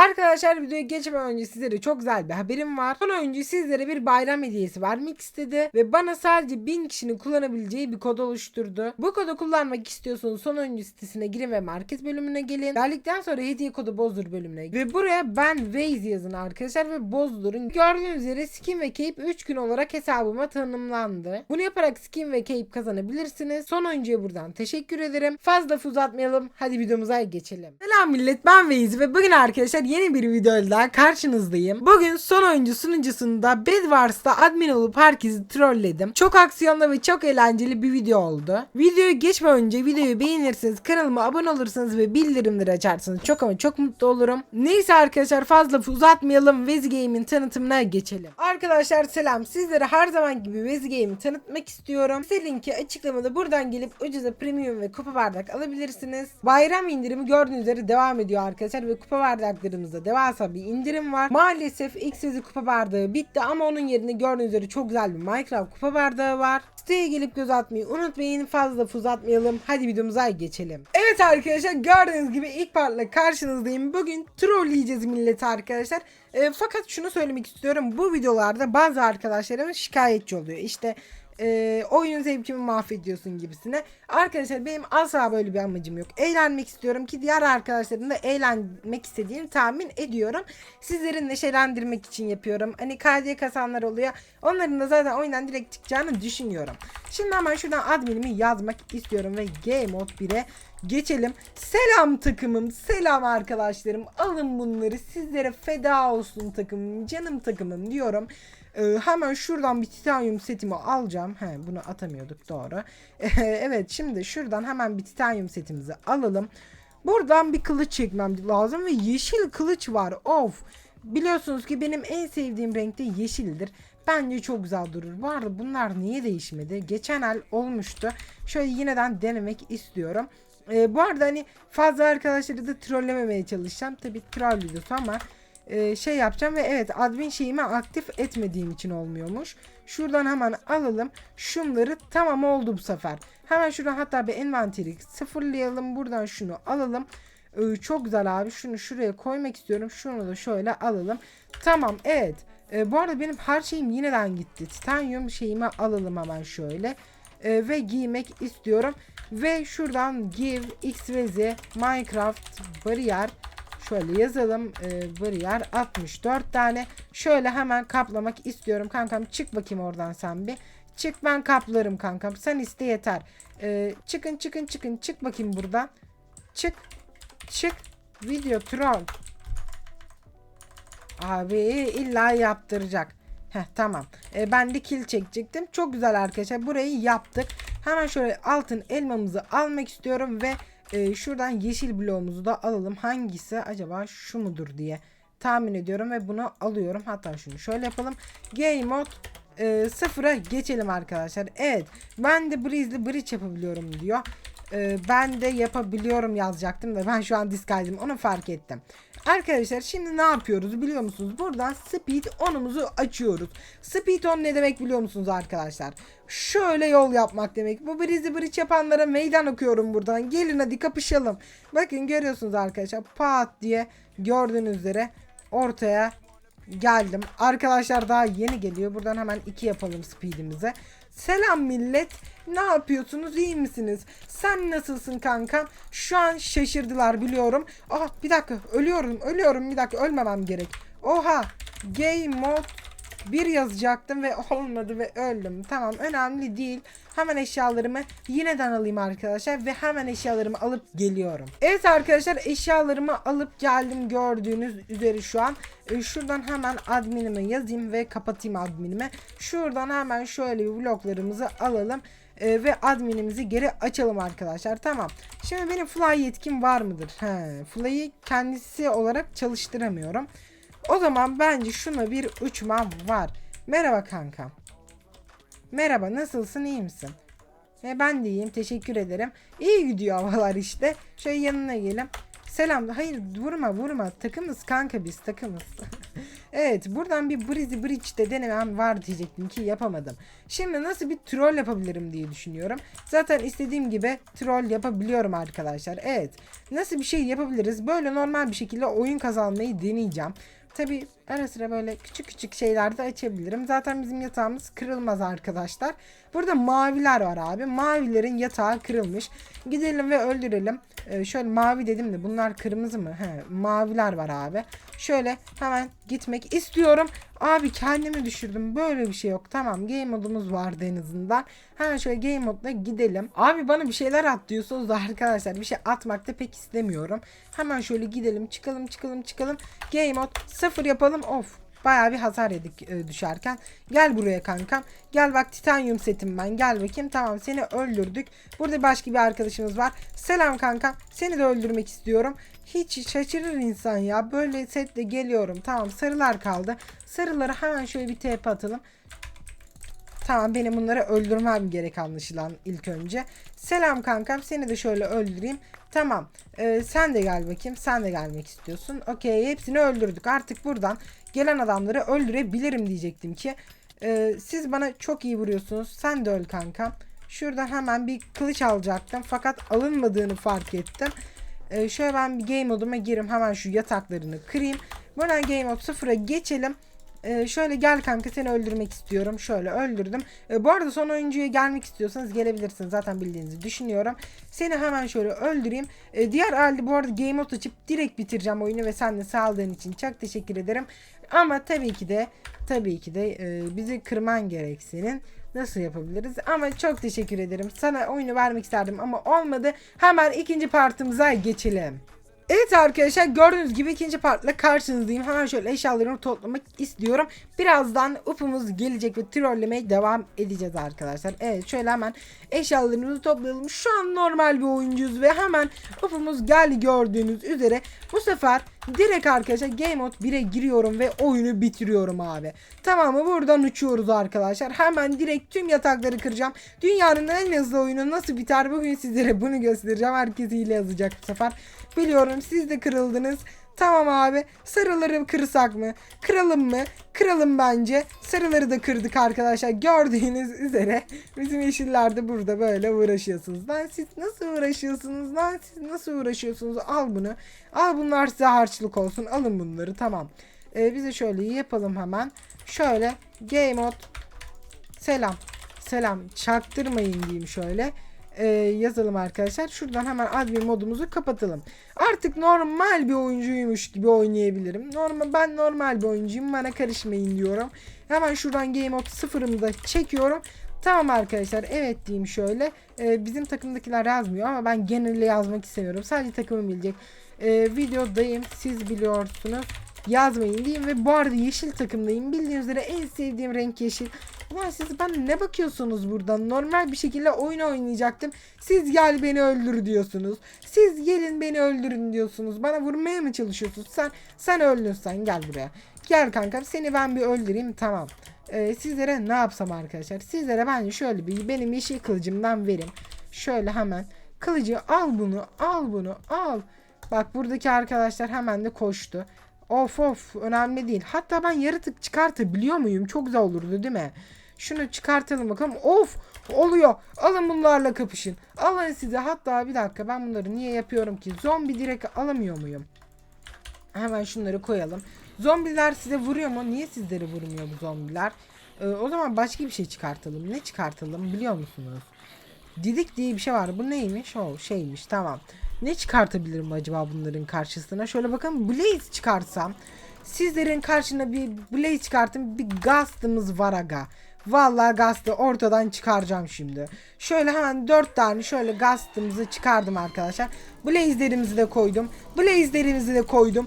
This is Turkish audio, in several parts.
Arkadaşlar videoya geçmeden önce sizlere çok güzel bir haberim var. Son önce sizlere bir bayram hediyesi vermek istedi ve bana sadece 1000 kişinin kullanabileceği bir kod oluşturdu. Bu kodu kullanmak istiyorsanız son önce sitesine girin ve market bölümüne gelin. Geldikten sonra hediye kodu bozdur bölümüne ve buraya ben Waze yazın arkadaşlar ve bozdurun. Gördüğünüz üzere skin ve cape 3 gün olarak hesabıma tanımlandı. Bunu yaparak skin ve cape kazanabilirsiniz. Son oyuncuya buradan teşekkür ederim. Fazla uzatmayalım. Hadi videomuza geçelim. Selam millet ben Waze ve bugün arkadaşlar yeni bir videoyla karşınızdayım. Bugün son oyuncu sunucusunda Bedwars'ta admin olup herkesi trolledim. Çok aksiyonlu ve çok eğlenceli bir video oldu. Videoyu geçmeden önce videoyu beğenirseniz kanalıma abone olursanız ve bildirimleri açarsanız çok ama çok mutlu olurum. Neyse arkadaşlar fazla uzatmayalım Waze Game'in tanıtımına geçelim. Arkadaşlar selam sizlere her zaman gibi Waze Game'i tanıtmak istiyorum. Size linki açıklamada buradan gelip ucuza premium ve kupa bardak alabilirsiniz. Bayram indirimi gördüğünüz üzere devam ediyor arkadaşlar ve kupa bardaklarımızda devasa bir indirim var. Maalesef X Waze kupa bardağı bitti ama onun yerine gördüğünüz üzere çok güzel bir Minecraft kupa bardağı var. Siteye gelip göz atmayı unutmayın. Fazla uzatmayalım. Hadi videomuza geçelim. Evet arkadaşlar gördüğünüz gibi ilk partla karşınızdayım. Bugün trolleyeceğiz milleti arkadaşlar. E, fakat şunu söylemek istiyorum. Bu videolarda bazı arkadaşlarım şikayetçi oluyor. İşte e, oyun zevkimi mahvediyorsun gibisine. Arkadaşlar benim asla böyle bir amacım yok. Eğlenmek istiyorum ki diğer arkadaşlarım da eğlenmek istediğini tahmin ediyorum. Sizleri neşelendirmek için yapıyorum. Hani KD kasanlar oluyor. Onların da zaten oyundan direkt çıkacağını düşünüyorum. Şimdi hemen şuradan adminimi yazmak istiyorum ve Game Mode 1'e geçelim. Selam takımım, selam arkadaşlarım. Alın bunları sizlere feda olsun takımım, canım takımım diyorum. Ee, hemen şuradan bir titanyum setimi alacağım. He, bunu atamıyorduk doğru. evet şimdi şuradan hemen bir titanyum setimizi alalım. Buradan bir kılıç çekmem lazım ve yeşil kılıç var. Of. Biliyorsunuz ki benim en sevdiğim renkte yeşildir. Bence çok güzel durur. Bu arada bunlar niye değişmedi? Geçen el olmuştu. Şöyle yineden denemek istiyorum. Ee, bu arada hani fazla arkadaşları da trollememeye çalışacağım. Tabii troll videosu ama e, şey yapacağım ve evet admin şeyimi aktif etmediğim için olmuyormuş. Şuradan hemen alalım. Şunları tamam oldu bu sefer. Hemen şuradan hatta bir envanteri sıfırlayalım. Buradan şunu alalım. Ee, çok güzel abi. Şunu şuraya koymak istiyorum. Şunu da şöyle alalım. Tamam evet. Ee, bu arada benim her şeyim yineden gitti. Titanium şeyimi alalım hemen şöyle. Ee, ve giymek istiyorum. Ve şuradan give x ve z minecraft bariyer Şöyle yazalım. Ee, bariyer 64 tane. Şöyle hemen kaplamak istiyorum. Kankam çık bakayım oradan sen bir. Çık ben kaplarım kankam. Sen iste yeter. Ee, çıkın çıkın çıkın. Çık bakayım buradan. Çık. Çık. Video troll. Abi illa yaptıracak. Heh tamam. Ee, ben de kill çekecektim. Çok güzel arkadaşlar. Burayı yaptık. Hemen şöyle altın elmamızı almak istiyorum ve e, şuradan yeşil bloğumuzu da alalım. Hangisi acaba şu mudur diye tahmin ediyorum ve bunu alıyorum. Hatta şunu şöyle yapalım. Game mode e, sıfıra geçelim arkadaşlar. Evet ben de Breeze'li bridge yapabiliyorum diyor. E, ben de yapabiliyorum yazacaktım da ben şu an diskaydım onu fark ettim. Arkadaşlar şimdi ne yapıyoruz biliyor musunuz? Buradan speed onumuzu açıyoruz. Speed on ne demek biliyor musunuz arkadaşlar? Şöyle yol yapmak demek. Bu brizi bridge yapanlara meydan okuyorum buradan. Gelin hadi kapışalım. Bakın görüyorsunuz arkadaşlar pat diye gördüğünüz üzere ortaya geldim. Arkadaşlar daha yeni geliyor. Buradan hemen iki yapalım speedimize. Selam millet. Ne yapıyorsunuz? İyi misiniz? Sen nasılsın kankam? Şu an şaşırdılar biliyorum. Ah bir dakika ölüyorum ölüyorum bir dakika ölmemem gerek. Oha game mode bir yazacaktım ve olmadı ve öldüm. Tamam önemli değil. Hemen eşyalarımı yineden alayım arkadaşlar ve hemen eşyalarımı alıp geliyorum. Evet arkadaşlar eşyalarımı alıp geldim gördüğünüz üzere şu an. Ee, şuradan hemen adminime yazayım ve kapatayım adminime. Şuradan hemen şöyle bloklarımızı alalım. Ee, ve adminimizi geri açalım arkadaşlar. Tamam. Şimdi benim fly yetkim var mıdır? He, fly'ı kendisi olarak çalıştıramıyorum. O zaman bence şuna bir uçmam var. Merhaba kankam. Merhaba nasılsın iyi misin? E, ben de iyiyim teşekkür ederim. İyi gidiyor havalar işte. Şöyle yanına gelin. Selam. Hayır vurma vurma. Takımız kanka biz takımız. Evet buradan bir Breezy Bridge'de denemem var diyecektim ki yapamadım. Şimdi nasıl bir troll yapabilirim diye düşünüyorum. Zaten istediğim gibi troll yapabiliyorum arkadaşlar. Evet nasıl bir şey yapabiliriz? Böyle normal bir şekilde oyun kazanmayı deneyeceğim. Tabi ara sıra böyle küçük küçük şeyler de açabilirim. Zaten bizim yatağımız kırılmaz arkadaşlar. Burada maviler var abi. Mavilerin yatağı kırılmış. Gidelim ve öldürelim. Ee, şöyle mavi dedim de bunlar kırmızı mı? He, maviler var abi. Şöyle hemen gitmek istiyorum. Abi kendimi düşürdüm. Böyle bir şey yok. Tamam game modumuz vardı en azından. Hemen şöyle game moduna gidelim. Abi bana bir şeyler at diyorsunuz da arkadaşlar bir şey atmak da pek istemiyorum. Hemen şöyle gidelim çıkalım çıkalım çıkalım. Game mod sıfır yapalım. Of Bayağı bir hasar yedik e, düşerken. Gel buraya kankam. Gel bak titanyum setim ben. Gel bakayım. Tamam seni öldürdük. Burada başka bir arkadaşımız var. Selam kankam. Seni de öldürmek istiyorum. Hiç şaşırır insan ya. Böyle setle geliyorum. Tamam sarılar kaldı. Sarıları hemen şöyle bir TP atalım. Tamam benim bunları öldürmem gerek anlaşılan ilk önce. Selam kankam seni de şöyle öldüreyim. Tamam ee, sen de gel bakayım sen de gelmek istiyorsun. Okey hepsini öldürdük artık buradan gelen adamları öldürebilirim diyecektim ki. Ee, siz bana çok iyi vuruyorsunuz sen de öl kankam. Şuradan hemen bir kılıç alacaktım fakat alınmadığını fark ettim. Ee, şöyle ben bir game moduma gireyim hemen şu yataklarını kırayım. Buradan game mod 0'a geçelim. Ee, şöyle gel kanka seni öldürmek istiyorum. Şöyle öldürdüm. Ee, bu arada son oyuncuya gelmek istiyorsanız gelebilirsiniz. Zaten bildiğinizi düşünüyorum. Seni hemen şöyle öldüreyim. Ee, diğer halde bu arada game mode açıp direkt bitireceğim oyunu ve sen sağladığın için çok teşekkür ederim. Ama tabii ki de tabii ki de e, bizi kırman gerek senin. Nasıl yapabiliriz? Ama çok teşekkür ederim. Sana oyunu vermek isterdim ama olmadı. Hemen ikinci partımıza geçelim. Evet arkadaşlar gördüğünüz gibi ikinci partla karşınızdayım. Hemen şöyle eşyalarımı toplamak istiyorum. Birazdan upumuz gelecek ve trollemeye devam edeceğiz arkadaşlar. Evet şöyle hemen eşyalarımızı toplayalım. Şu an normal bir oyuncuyuz ve hemen upumuz geldi gördüğünüz üzere. Bu sefer direkt arkadaşlar Game Mode 1'e giriyorum ve oyunu bitiriyorum abi. Tamam mı? Buradan uçuyoruz arkadaşlar. Hemen direkt tüm yatakları kıracağım. Dünyanın en hızlı oyunu nasıl biter? Bugün sizlere bunu göstereceğim. Herkes hile yazacak bu sefer. Biliyorum siz de kırıldınız. Tamam abi. Sarıları kırsak mı? Kıralım mı? Kıralım bence. Sarıları da kırdık arkadaşlar. Gördüğünüz üzere bizim yeşiller de burada böyle uğraşıyorsunuz. Lan siz nasıl uğraşıyorsunuz? Lan siz nasıl uğraşıyorsunuz? Al bunu. Al bunlar size harçlık olsun. Alın bunları. Tamam. Ee, bize şöyle yapalım hemen. Şöyle game mode selam. Selam. Çaktırmayın diyeyim şöyle e, yazalım arkadaşlar. Şuradan hemen admin modumuzu kapatalım. Artık normal bir oyuncuymuş gibi oynayabilirim. Normal ben normal bir oyuncuyum. Bana karışmayın diyorum. Hemen şuradan game mode sıfırımı da çekiyorum. Tamam arkadaşlar evet diyeyim şöyle. Ee, bizim takımdakiler yazmıyor ama ben genelde yazmak istemiyorum. Sadece takımım bilecek. Ee, videodayım siz biliyorsunuz. Yazmayın diyeyim ve bu arada yeşil takımdayım. Bildiğiniz üzere en sevdiğim renk yeşil. Ulan siz bana ne bakıyorsunuz buradan? Normal bir şekilde oyun oynayacaktım. Siz gel beni öldür diyorsunuz. Siz gelin beni öldürün diyorsunuz. Bana vurmaya mı çalışıyorsunuz? Sen sen öldün sen gel buraya. Gel kankam seni ben bir öldüreyim tamam. Ee, sizlere ne yapsam arkadaşlar? Sizlere ben şöyle bir benim yeşil kılıcımdan verim. Şöyle hemen kılıcı al bunu al bunu al. Bak buradaki arkadaşlar hemen de koştu. Of of önemli değil. Hatta ben yaratık çıkartabiliyor muyum? Çok güzel olurdu değil mi? Şunu çıkartalım bakalım. Of oluyor. Alın bunlarla kapışın. Alın size. Hatta bir dakika ben bunları niye yapıyorum ki? Zombi direkt alamıyor muyum? Hemen şunları koyalım. Zombiler size vuruyor mu? Niye sizleri vurmuyor bu zombiler? Ee, o zaman başka bir şey çıkartalım. Ne çıkartalım biliyor musunuz? Didik diye bir şey var. Bu neymiş? O şeymiş. Tamam. Ne çıkartabilirim acaba bunların karşısına? Şöyle bakın Blaze çıkarsam. Sizlerin karşına bir Blaze çıkartın. Bir Gast'ımız var aga. Vallahi Gast'ı ortadan çıkaracağım şimdi. Şöyle hemen 4 tane şöyle Gast'ımızı çıkardım arkadaşlar. Blaze'lerimizi de koydum. Blaze'lerimizi de koydum.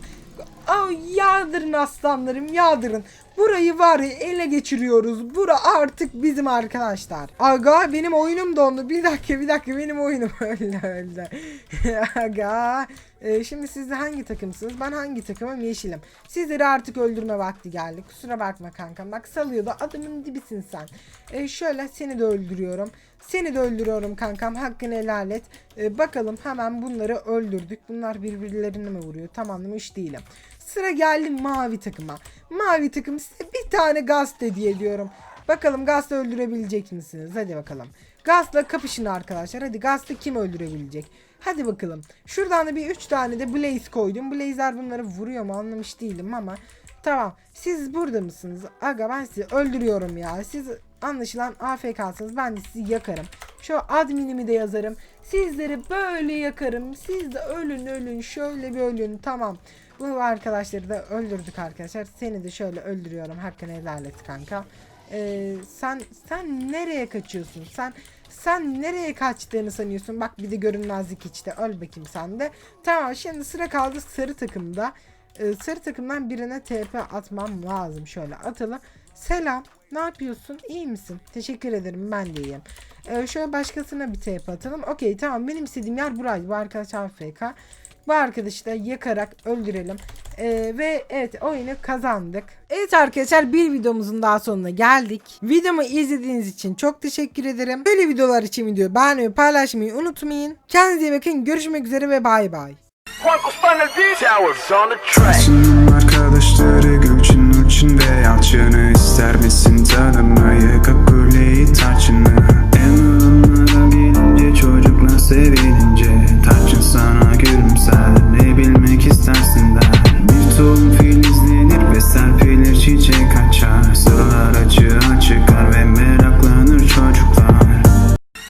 Ay yağdırın aslanlarım yağdırın. Burayı var ya ele geçiriyoruz. Bura artık bizim arkadaşlar. Aga benim oyunum dondu. Bir dakika bir dakika benim oyunum öldü öldü. Aga. Ee, şimdi siz de hangi takımsınız? Ben hangi takımım? Yeşilim. Sizleri artık öldürme vakti geldi. Kusura bakma kankam. Bak salıyor da adamın dibisin sen. Ee, şöyle seni de öldürüyorum. Seni de öldürüyorum kankam. Hakkını helal et. Ee, bakalım hemen bunları öldürdük. Bunlar birbirlerini mi vuruyor? Tamamlamış değilim. Sıra geldi mavi takıma. Mavi takım size bir tane gaz hediye ediyorum. Bakalım Gaz'la öldürebilecek misiniz? Hadi bakalım. Gaz'la kapışın arkadaşlar. Hadi Gaz'la kim öldürebilecek? Hadi bakalım. Şuradan da bir 3 tane de Blaze koydum. Blazer bunları vuruyor mu anlamış değilim ama. Tamam. Siz burada mısınız? Aga ben sizi öldürüyorum ya. Siz anlaşılan AFK'sınız. Ben de sizi yakarım. Şu adminimi de yazarım. Sizleri böyle yakarım. Siz de ölün ölün. Şöyle bir ölün. Tamam. Bu arkadaşları da öldürdük arkadaşlar. Seni de şöyle öldürüyorum. Hakkını helal et kanka. Ee, sen sen nereye kaçıyorsun? Sen sen nereye kaçtığını sanıyorsun? Bak bir de görünmezlik içte. Öl bakayım sen de. Tamam şimdi sıra kaldı sarı takımda. Ee, sarı takımdan birine TP atmam lazım. Şöyle atalım. Selam. Ne yapıyorsun? İyi misin? Teşekkür ederim. Ben de iyiyim. Ee, şöyle başkasına bir TP atalım. Okey tamam. Benim istediğim yer buraydı. Bu arkadaş AFK. Bu arkadaşı da yakarak öldürelim. Ee, ve evet oyunu kazandık. Evet arkadaşlar bir videomuzun daha sonuna geldik. Videomu izlediğiniz için çok teşekkür ederim. Böyle videolar için videoyu beğenmeyi paylaşmayı unutmayın. Kendinize iyi bakın. Görüşmek üzere ve bay bay. Arkadaşları